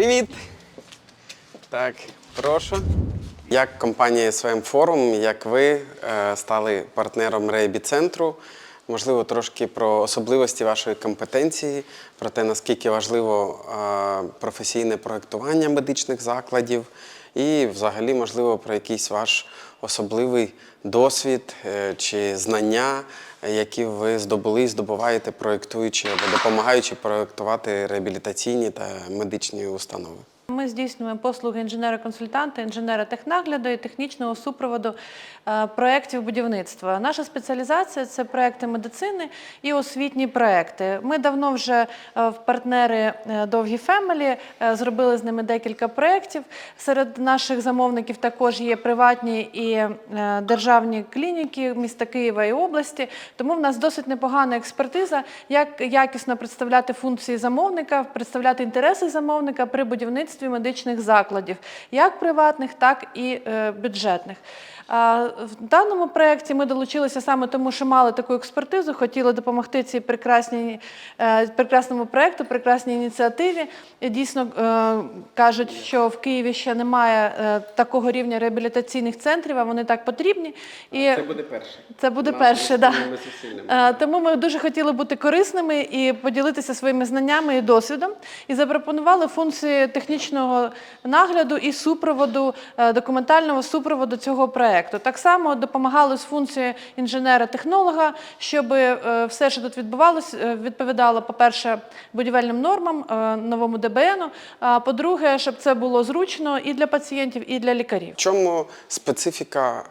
Привіт! Так, прошу. Як компанія СВМ Форум, як ви е, стали партнером Рейбі-центру? Можливо, трошки про особливості вашої компетенції, про те, наскільки важливо е, професійне проєктування медичних закладів, і взагалі, можливо, про якийсь ваш особливий досвід е, чи знання, які ви здобули здобуваєте, проєктуючи або допомагаючи проєктувати реабілітаційні та медичні установи. Ми здійснюємо послуги інженера-консультанта, інженера-технагляду і технічного супроводу е, проєктів будівництва. Наша спеціалізація це проекти медицини і освітні проекти. Ми давно вже е, в партнери е, довгі фемелі зробили з ними декілька проєктів. Серед наших замовників також є приватні і державні клініки міста Києва і області. Тому в нас досить непогана експертиза, як якісно представляти функції замовника, представляти інтереси замовника при будівництві медичних закладів, як приватних, так і е, бюджетних. В даному проєкті ми долучилися саме тому, що мали таку експертизу, хотіли допомогти цій прекрасній, е, прекрасному проєкту, прекрасній ініціативі. І Дійсно е, кажуть, що в Києві ще немає е, такого рівня реабілітаційних центрів, а вони так потрібні. І буде перше. це буде перше, да. Е, Тому ми дуже хотіли бути корисними і поділитися своїми знаннями і досвідом. І запропонували функції технічного нагляду і супроводу, документального супроводу цього проекту. Так само допомагали з функцією інженера-технолога, щоб е, все, що тут відбувалося, е, відповідало, по-перше, будівельним нормам, е, новому ДБНу. А по-друге, щоб це було зручно і для пацієнтів, і для лікарів. В чому специфіка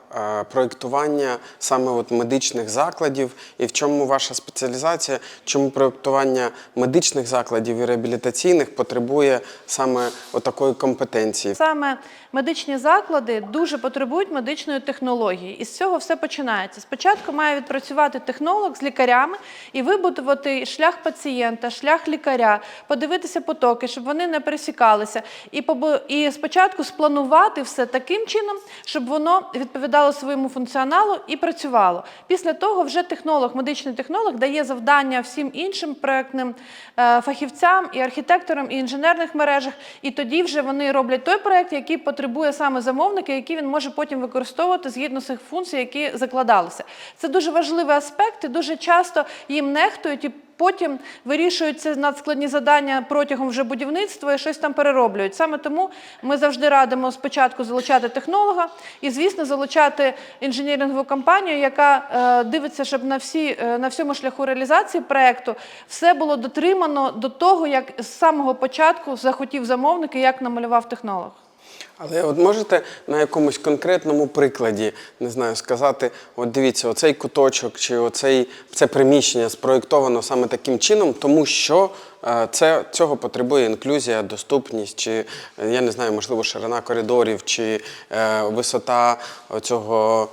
проєктування саме от медичних закладів, і в чому ваша спеціалізація? Чому проєктування медичних закладів і реабілітаційних потребує саме такої компетенції? Саме медичні заклади дуже потребують медичної технології, і з цього все починається. Спочатку має відпрацювати технолог з лікарями і вибудувати шлях пацієнта, шлях лікаря, подивитися потоки, щоб вони не пересікалися, і і спочатку спланувати все таким чином, щоб воно відповідало своєму функціоналу і працювало. Після того вже технолог, медичний технолог дає завдання всім іншим проектним е, фахівцям і архітекторам, і інженерних мережах, і тоді вже вони роблять той проект, який потребує саме замовника, який він може потім використовувати згідно цих функцій, які закладалися. Це дуже важливий аспект, і дуже часто їм нехтують і потім вирішуються надскладні завдання протягом вже будівництва і щось там перероблюють. Саме тому ми завжди радимо спочатку залучати технолога і, звісно, залучати інженірингову компанію, яка е, дивиться, щоб на всі е, на всьому шляху реалізації проекту все було дотримано до того, як з самого початку захотів замовник і як намалював технолог. Але от можете на якомусь конкретному прикладі, не знаю, сказати: от дивіться, оцей куточок чи оцей це приміщення спроєктовано саме таким чином, тому що е, це цього потребує інклюзія, доступність, чи е, я не знаю, можливо, ширина коридорів, чи е, висота цього.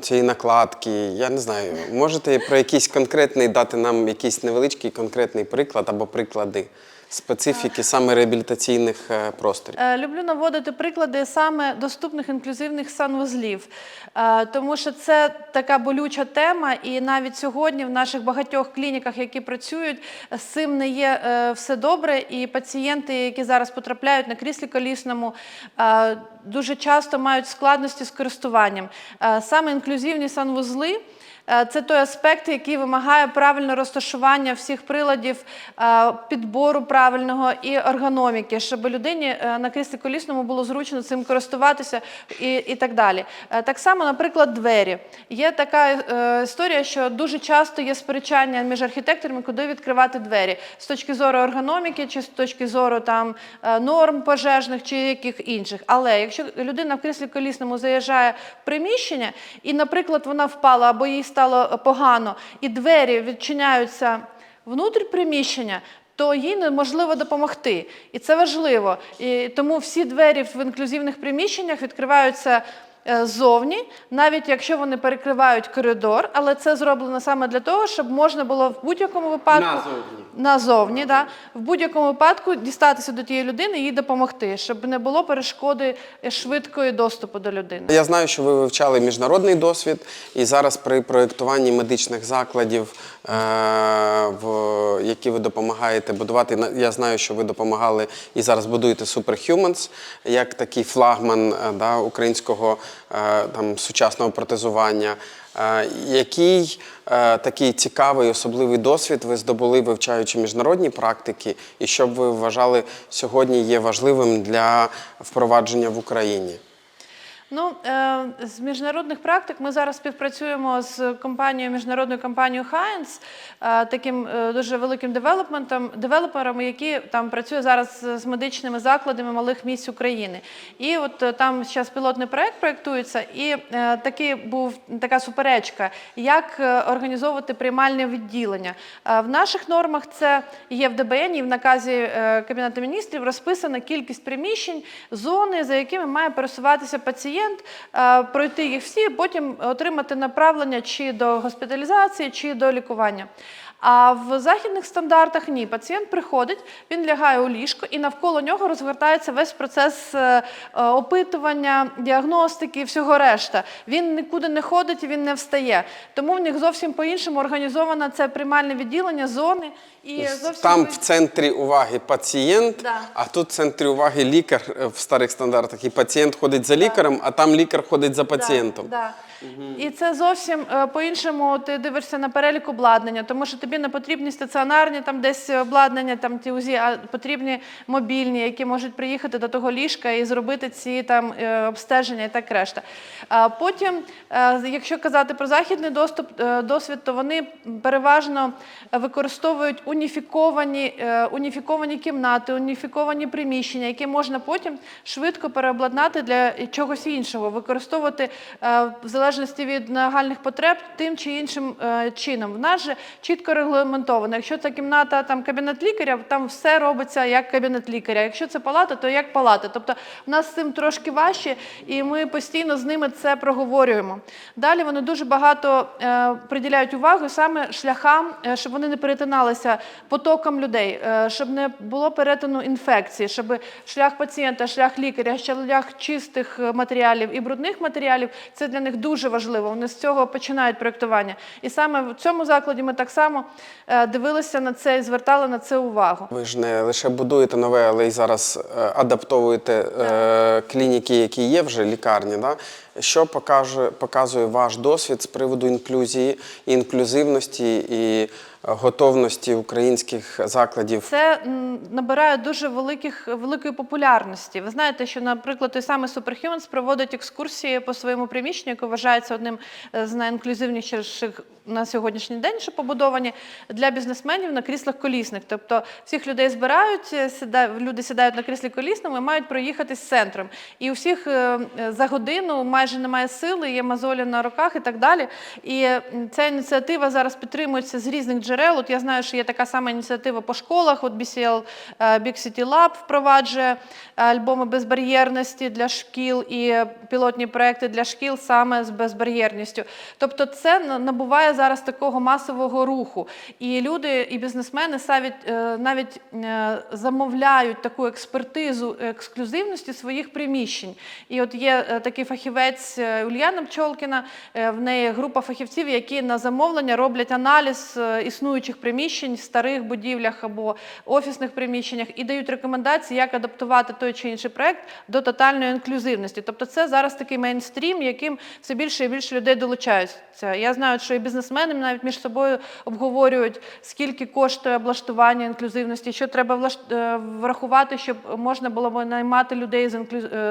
Цієї накладки, я не знаю, можете про якийсь конкретний дати нам якийсь невеличкий конкретний приклад або приклади специфіки саме реабілітаційних е, просторів? Е, Люблю наводити приклади саме доступних інклюзивних санвузлів, Е, тому що це така болюча тема, і навіть сьогодні в наших багатьох клініках, які працюють, з цим не є все добре. І пацієнти, які зараз потрапляють на кріслі колісному, дуже часто мають складності з користуванням. Саме інклюзивні санвузли. Е, Це той аспект, який вимагає правильного розташування всіх приладів, е, підбору правильного і ергономіки, щоб людині е, на кріслі колісному було зручно цим користуватися і, і так далі. Так само, наприклад, двері. Є така історія, що дуже часто є сперечання між архітекторами, куди відкривати двері з точки зору ергономіки, чи з точки зору там норм пожежних чи яких інших. Але якщо людина в кріслі колісному заїжджає в приміщення, і, наприклад, вона впала або їй стало погано, і двері відчиняються внутрі приміщення. То їй неможливо допомогти, і це важливо. І тому всі двері в інклюзивних приміщеннях відкриваються е, ззовні, навіть якщо вони перекривають коридор, але це зроблено саме для того, щоб можна було в будь-якому випадку Назовні. назовні, да, в будь-якому випадку дістатися до тієї людини і їй допомогти, щоб не було перешкоди швидкої доступу до людини. Я знаю, що ви вивчали міжнародний досвід, і зараз при проєктуванні медичних закладів, е, в, які ви допомагаєте будувати, на- я знаю, що ви допомагали і зараз будуєте Superhumans, як такий флагман е, да, українського там, сучасного протезування. Е, Який е, такий цікавий особливий досвід ви здобули, вивчаючи міжнародні практики, і що б ви вважали сьогодні є важливим для впровадження в Україні? Ну, е, з міжнародних практик ми зараз співпрацюємо з компанією, міжнародною компанією Heinz, е, таким е, дуже великим девелопментом, девелопером, які там працює зараз з медичними закладами малих місць України. І от там зараз пілотний проект проєктується, і такий був така суперечка, як організовувати приймальне відділення. В наших нормах це є в ДБН і в наказі Кабінету міністрів розписана кількість приміщень, зони, за якими має пересуватися пацієнт, е, пройти їх всі, потім отримати направлення чи до госпіталізації, чи до лікування. А в західних стандартах ні. Пацієнт приходить, він лягає у ліжко, і навколо нього розгортається весь процес е, е, опитування, діагностики і всього решта. Він нікуди не ходить, він не встає. Тому в них зовсім по-іншому організовано це приймальне відділення, зони і зовсім Там в центрі уваги пацієнт, Да. а тут в центрі уваги лікар е, в старих стандартах. І пацієнт ходить за лікарем, а там лікар ходить за пацієнтом. Да, да. І це зовсім е, по-іншому ти дивишся на перелік обладнання, тому що тобі не потрібні стаціонарні там десь обладнання, там ті УЗІ, а потрібні мобільні, які можуть приїхати до того ліжка і зробити ці там е, обстеження і так решта. А потім, е, якщо казати про західний доступ, досвід, то вони переважно використовують уніфіковані, уніфіковані кімнати, уніфіковані приміщення, які можна потім швидко переобладнати для чогось іншого, використовувати в залежності від нагальних потреб тим чи іншим е, чином. В нас же чітко регламентовано. Якщо це кімната, там кабінет лікаря, там все робиться як кабінет лікаря. Якщо це палата, то як палата. Тобто в нас з цим трошки важче, і ми постійно з ними це проговорюємо. Далі вони дуже багато е, приділяють увагу саме шляхам, е, щоб вони не перетиналися потоком людей, щоб не було перетину інфекції, щоб шлях пацієнта, шлях лікаря, шлях чистих матеріалів і брудних матеріалів це для них дуже важливо. Вони з цього починають проєктування. І саме в цьому закладі ми так само е, дивилися на це і звертали на це увагу. Ви ж не лише будуєте нове, але й зараз е, адаптовуєте так. клініки, які є вже лікарні. Да? Що покаже, показує ваш досвід з приводу інклюзії, інклюзивності і е, готовності українських закладів Це набирає дуже великих, великої популярності. Ви знаєте, що, наприклад, той самий Superhumans проводить екскурсії по своєму приміщенню, яке вважається одним е, з найінклюзивніших на сьогоднішній день, що побудовані для бізнесменів на кріслах колісних. Тобто всіх людей збирають, е, люди сідають на кріслі колісному і мають проїхатись центром. І у всіх за годину майже немає сили, є мозолі на руках і так далі. І е, ця ініціатива зараз підтримується з різних джерел. От я знаю, що є така сама ініціатива по школах. От BCL е, Big City Lab впроваджує е, альбоми безбар'єрності для шкіл і е, пілотні проекти для шкіл саме з безбар'єрністю. Тобто, це набуває зараз такого масового руху. І люди, і бізнесмени навіть, навіть е, замовляють таку експертизу ексклюзивності своїх приміщень. І от є е, такий фахівець е, Ульяна Пчолкіна, е, в неї група фахівців, які на замовлення роблять аналіз е, існуючих приміщень в старих будівлях або офісних приміщеннях і дають рекомендації, як адаптувати той чи інший проект до тотальної інклюзивності. Тобто, це зараз такий мейнстрім, яким все більше і більше людей долучаються. Я знаю, що і бізнесмени навіть між собою обговорюють, скільки коштує облаштування інклюзивності, що треба врахувати, щоб можна було наймати людей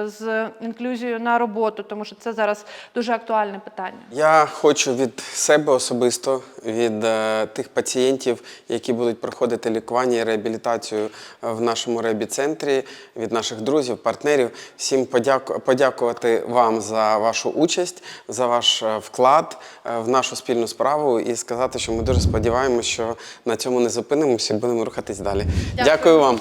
з інклюзією на роботу, тому що це зараз дуже актуальне питання. Я хочу від себе особисто, від е, тих пацієнтів, які будуть проходити лікування і реабілітацію е, в нашому реабі-центрі, від наших друзів, партнерів, всім подяку- подякувати вам за вашу участь, за ваш е, вклад е, в нашу спільну справу і сказати, що ми дуже сподіваємося, що на цьому не зупинимося і будемо рухатись далі. Дякую. Дякую вам.